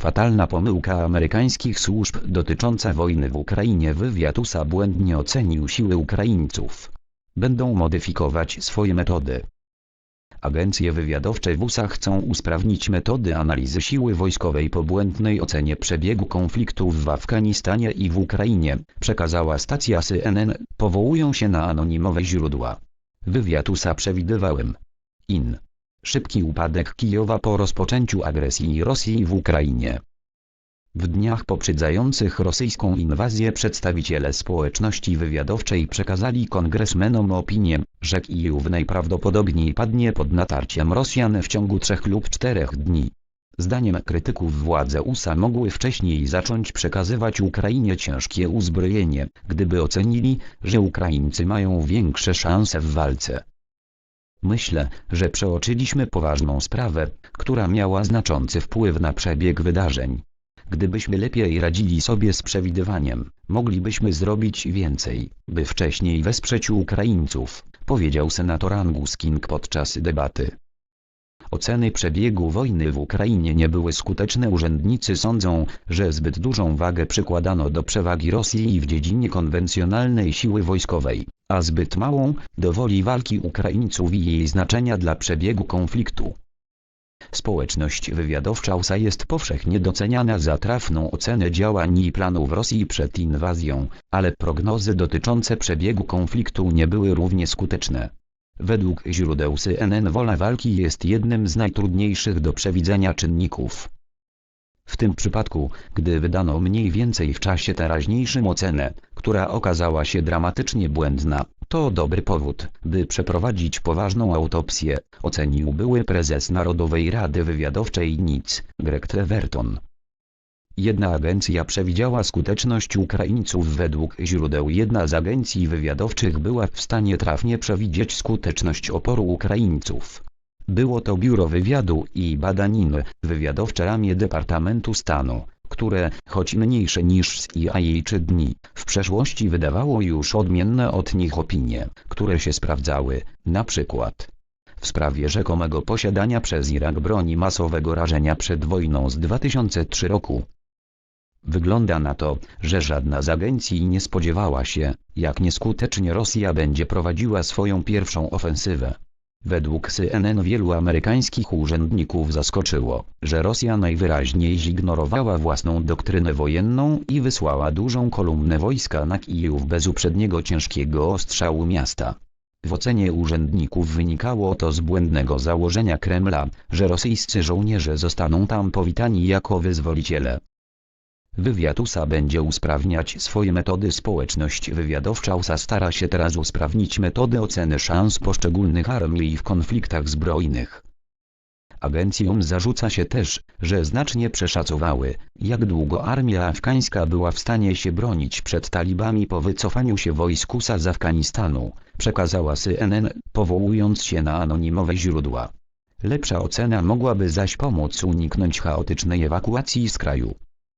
Fatalna pomyłka amerykańskich służb dotycząca wojny w Ukrainie wywiad USA błędnie ocenił siły Ukraińców. Będą modyfikować swoje metody. Agencje wywiadowcze w USA chcą usprawnić metody analizy siły wojskowej po błędnej ocenie przebiegu konfliktów w Afganistanie i w Ukrainie, przekazała stacja CNN, powołują się na anonimowe źródła. Wywiad USA przewidywałem. In. Szybki upadek Kijowa po rozpoczęciu agresji Rosji w Ukrainie. W dniach poprzedzających rosyjską inwazję przedstawiciele społeczności wywiadowczej przekazali kongresmenom opinię, że Kijów najprawdopodobniej padnie pod natarciem Rosjan w ciągu trzech lub czterech dni. Zdaniem krytyków władze USA mogły wcześniej zacząć przekazywać Ukrainie ciężkie uzbrojenie, gdyby ocenili, że Ukraińcy mają większe szanse w walce. Myślę, że przeoczyliśmy poważną sprawę, która miała znaczący wpływ na przebieg wydarzeń. Gdybyśmy lepiej radzili sobie z przewidywaniem, moglibyśmy zrobić więcej, by wcześniej wesprzeć Ukraińców, powiedział senator Angus King podczas debaty. Oceny przebiegu wojny w Ukrainie nie były skuteczne. Urzędnicy sądzą, że zbyt dużą wagę przykładano do przewagi Rosji w dziedzinie konwencjonalnej siły wojskowej, a zbyt małą do woli walki Ukraińców i jej znaczenia dla przebiegu konfliktu. Społeczność wywiadowcza USA jest powszechnie doceniana za trafną ocenę działań i planów Rosji przed inwazją, ale prognozy dotyczące przebiegu konfliktu nie były równie skuteczne. Według źródeł CNN wola walki jest jednym z najtrudniejszych do przewidzenia czynników. W tym przypadku, gdy wydano mniej więcej w czasie teraźniejszym ocenę, która okazała się dramatycznie błędna, to dobry powód, by przeprowadzić poważną autopsję, ocenił były prezes Narodowej Rady Wywiadowczej NIC, Greg Treverton. Jedna agencja przewidziała skuteczność Ukraińców według źródeł jedna z agencji wywiadowczych była w stanie trafnie przewidzieć skuteczność oporu Ukraińców. Było to Biuro Wywiadu i Badań IN, wywiadowcze ramię Departamentu Stanu, które, choć mniejsze niż CIA czy dni, w przeszłości wydawało już odmienne od nich opinie, które się sprawdzały, na przykład w sprawie rzekomego posiadania przez Irak broni masowego rażenia przed wojną z 2003 roku. Wygląda na to, że żadna z agencji nie spodziewała się, jak nieskutecznie Rosja będzie prowadziła swoją pierwszą ofensywę. Według CNN wielu amerykańskich urzędników zaskoczyło, że Rosja najwyraźniej zignorowała własną doktrynę wojenną i wysłała dużą kolumnę wojska na Kijów bez uprzedniego ciężkiego ostrzału miasta. W ocenie urzędników wynikało to z błędnego założenia Kremla, że rosyjscy żołnierze zostaną tam powitani jako wyzwoliciele. Wywiad USA będzie usprawniać swoje metody społeczność wywiadowcza USA stara się teraz usprawnić metody oceny szans poszczególnych armii w konfliktach zbrojnych. Agencjom zarzuca się też, że znacznie przeszacowały, jak długo armia afgańska była w stanie się bronić przed talibami po wycofaniu się wojsk USA z Afganistanu, przekazała CNN, powołując się na anonimowe źródła. Lepsza ocena mogłaby zaś pomóc uniknąć chaotycznej ewakuacji z kraju.